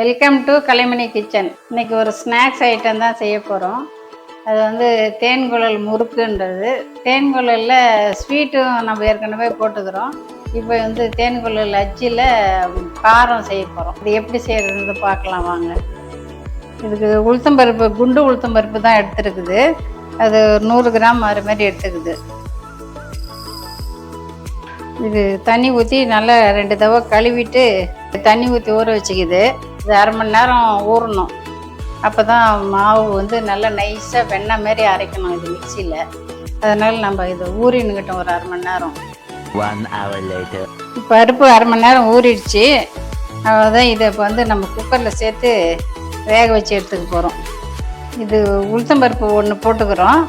Welcome to Kalaimani kitchen இன்றைக்கி ஒரு snacks item தான் செய்ய போகிறோம் அது வந்து தேன்குழல் முறுக்குன்றது. தேன்குழலில் ஸ்வீட்டும் நம்ம ஏற்கனவே போட்டுக்கிறோம். இப்போ வந்து தேன்குழல் அச்சில் காரம் செய்ய போகிறோம் இது எப்படி செய்கிறதுன்னு பார்க்கலாம் வாங்க. இதுக்கு உளுத்தம்பருப்பு குண்டு உளுத்தம்பருப்பு தான் எடுத்துருக்குது. அது ஒரு நூறு கிராம் அது மாதிரி எடுத்துக்குது. இது தண்ணி ஊற்றி நல்லா ரெண்டு தடவை கழுவிட்டு தண்ணி ஊற்றி ஊற வச்சுக்குது. இது அரை மணி நேரம் ஊறணும். அப்போ தான் மாவு வந்து நல்லா நைஸாக வெண்ணெய் மாரி அரைக்கணும் இது மிக்சியில். அதனால் நம்ம இது ஊறினுக்கிட்டோம் ஒரு அரை மணி நேரம். பருப்பு அரை மணி நேரம் ஊறிடுச்சு. அவ்வளோதான் இதை இப்போ வந்து நம்ம குக்கரில் சேர்த்து வேக வச்சு எடுத்துக்க போகிறோம் இது உளுத்தம்பருப்பு ஒன்று போட்டுக்கிறோம்.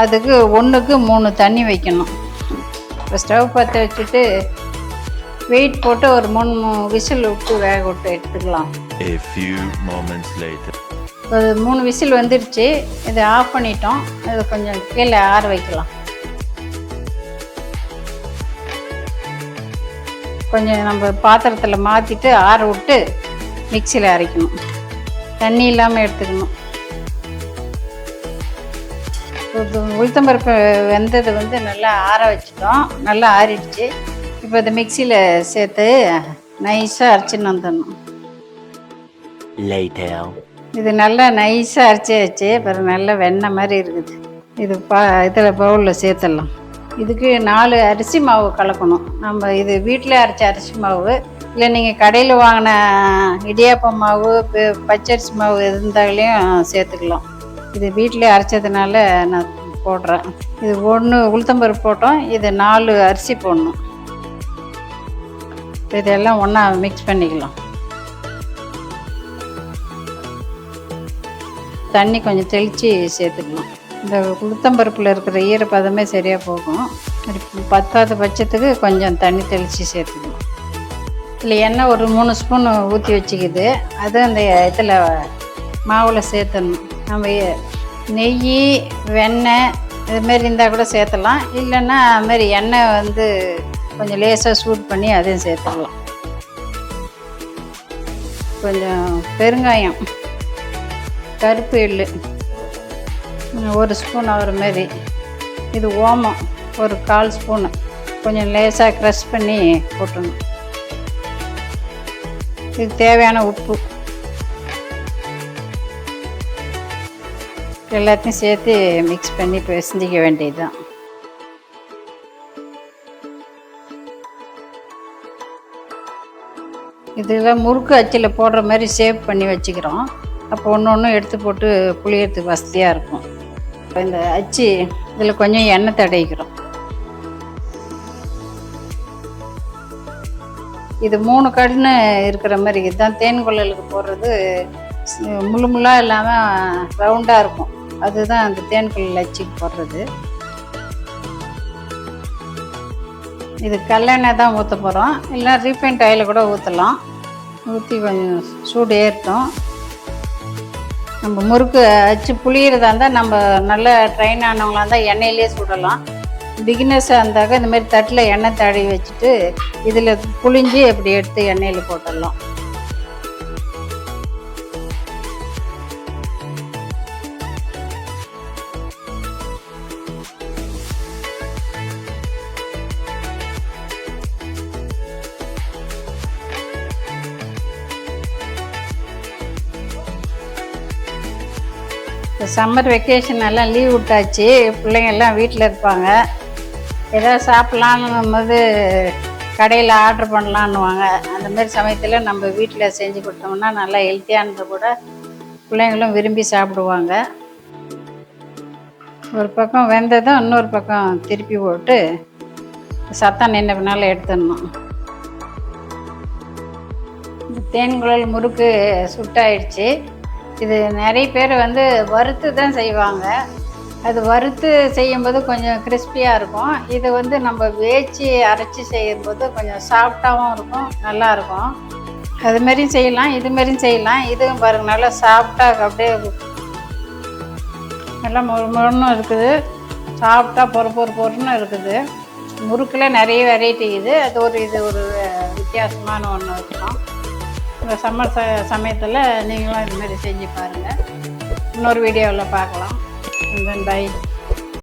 அதுக்கு ஒன்றுக்கு மூணு தண்ணி வைக்கணும். இப்போ ஸ்டவ் பற்ற வச்சுட்டு வெயிட் போட்டு ஒரு மூணு விசில் விட்டு வேக விட்டு எடுத்துக்கலாம். A few moments later. ஒரு மூணு விசில் வந்துடுச்சு இதை ஆஃப் பண்ணிட்டோம். இது கொஞ்சம் கீழே ஆற வைக்கலாம். கொஞ்சம் நம்ம பாத்திரத்தில் மாற்றிட்டு ஆற விட்டு மிக்சியில் அரைக்கணும். தண்ணி இல்லாமல் எடுத்துக்கணும். உளுத்தம்பருப்பு வெந்தது வந்து நல்லா ஆற வச்சுட்டோம். நல்லா ஆறிடுச்சு. இப்போ இதை மிக்சியில் சேர்த்து நைஸாக அரைச்சின்னு வந்துடணும். Later. இது நல்லா நைஸாக அரைச்சாச்சு அப்புறம் நல்லா வெண்ணெய் மாதிரி இருக்குது. இது பா இதில் பவுலில் சேர்த்துடலாம். இதுக்கு நாலு அரிசி மாவு கலக்கணும். நம்ம இது வீட்டில் அரைச்ச அரிசி மாவு இல்லை நீங்கள் கடையில் வாங்கின இடியாப்பம் மாவு பச்சரிசி மாவு இருந்தாலையும் சேர்த்துக்கலாம். இது வீட்டில் அரைச்சதுனால நான் போடுறேன். இது ஒன்று உளுத்தம்பருப்பு போட்டோம் இது நாலு அரிசி போடணும். இதெல்லாம் ஒன்றா மிக்ஸ் பண்ணிக்கலாம். தண்ணி கொஞ்சம் தெளித்து சேர்த்துக்கலாம் இந்த உளுத்தம்பருப்பில் இருக்கிற ஈரப்பதமே சரியாக போகும். பத்தாத பட்சத்துக்கு கொஞ்சம் தண்ணி தெளித்து சேர்த்துக்கலாம் இதில் எண்ணெய் ஒரு மூணு ஸ்பூன் ஊற்றி வச்சுக்கிது அது அந்த இதில் மாவில் சேர்த்துடணும். நம்ம நெய் வெண்ணெய் இதுமாரி இருந்தால் கூட சேர்த்தலாம் இல்லைன்னா அதுமாரி எண்ணெய் வந்து கொஞ்சம் லேசாக சூட் பண்ணி அதையும் சேர்த்துக்கலாம். கொஞ்சம் பெருங்காயம். கருப்பு எள்ளு. ஒரு ஸ்பூன் ஆகிற மாதிரி. இது ஓமம். ஒரு கால் ஸ்பூனு கொஞ்சம் லேசாக க்ரஷ் பண்ணி போட்டணும் இது தேவையான உப்பு. எல்லாத்தையும் சேர்த்து மிக்ஸ் பண்ணி பிசைஞ்சிக்க வேண்டியதுதான். இதில் முறுக்கு அச்சில் போடுற மாதிரி சேவ் பண்ணி வச்சுக்கிறோம். அப்போ ஒன்று ஒன்று எடுத்து போட்டு புளியறதுக்கு வசதியாக இருக்கும். இப்போ இந்த அச்சு இதில் கொஞ்சம் எண்ணெய் தடவிக்கிறோம். இது மூணு கடுன்னு இருக்கிற மாதிரி இதுதான் தேன் கொள்ளலுக்கு போடுறது. முழு முள்ளு முள்ளாக இல்லாமல் ரவுண்டாக இருக்கும். அதுதான் அந்த தேன் கொள்ளல் அச்சுக்கு போடுறது. இது கல்லெண்ணெய் தான் ஊற்ற போகிறோம் இல்லை ரீஃபைண்ட் ஆயில் கூட ஊற்றலாம் ஊற்றி கொஞ்சம் சூடு ஏற்றோம் நம்ம முறுக்கு அச்சு புளியறதா இருந்தால் நம்ம நல்ல ட்ரெயின் ஆனவங்களா இருந்தால் எண்ணெயிலே சுடலாம். பிகினர்ஸாக இருந்தாக்க இந்த மாதிரி தட்டில் எண்ணெய் தடவி வச்சுட்டு இதில் புளிஞ்சு அப்படி எடுத்து எண்ணெயில் போட்டுடலாம். இப்போ சம்மர் வெக்கேஷன் எல்லாம் லீவ் விட்டாச்சு. பிள்ளைங்கள்லாம் வீட்டில் இருப்பாங்க. ஏதாவது சாப்பிட்லான்னும் போது கடையில் ஆர்டர் பண்ணலான்னுவாங்க. அந்த மாதிரி சமயத்தில் நம்ம வீட்டில் செஞ்சு கொடுத்தோம்னா நல்லா ஹெல்த்தியானது கூட பிள்ளைங்களும் விரும்பி சாப்பிடுவாங்க. ஒரு பக்கம் வெந்ததும் இன்னொரு பக்கம் திருப்பி போட்டு சத்தம் நின்ன பின்னால் எடுத்துடணும். தேன்குழல் முறுக்கு சுட்டாயிடுச்சு. இது நிறைய பேர் வந்து வறுத்து தான் செய்வாங்க. அது வறுத்து செய்யும்போது கொஞ்சம் கிறிஸ்பியாக இருக்கும். இது வந்து நம்ம வேச்சி அரைச்சி செய்யும்போது கொஞ்சம் சாஃப்டாகவும் இருக்கும் நல்லாயிருக்கும் அது மாதிரியும் செய்யலாம் இது மாதிரியும் செய்யலாம். இதுவும் பாருங்க நல்லா சாஃப்டாக அப்படியே நல்லா மொறு மொறுன்னு இருக்குது. சாஃப்டாக பொறு பொறு பொறுன்னு இருக்குது. முறுக்கில் நிறைய வெரைட்டி இது. அது ஒரு இது ஒரு வித்தியாசமான ஒன்று இருக்கும். இந்த சம்மர் ச சமயத்தில் நீங்களும் இதுமாதிரி செஞ்சு பாருங்கள் இன்னொரு வீடியோவில் பார்க்கலாம். பை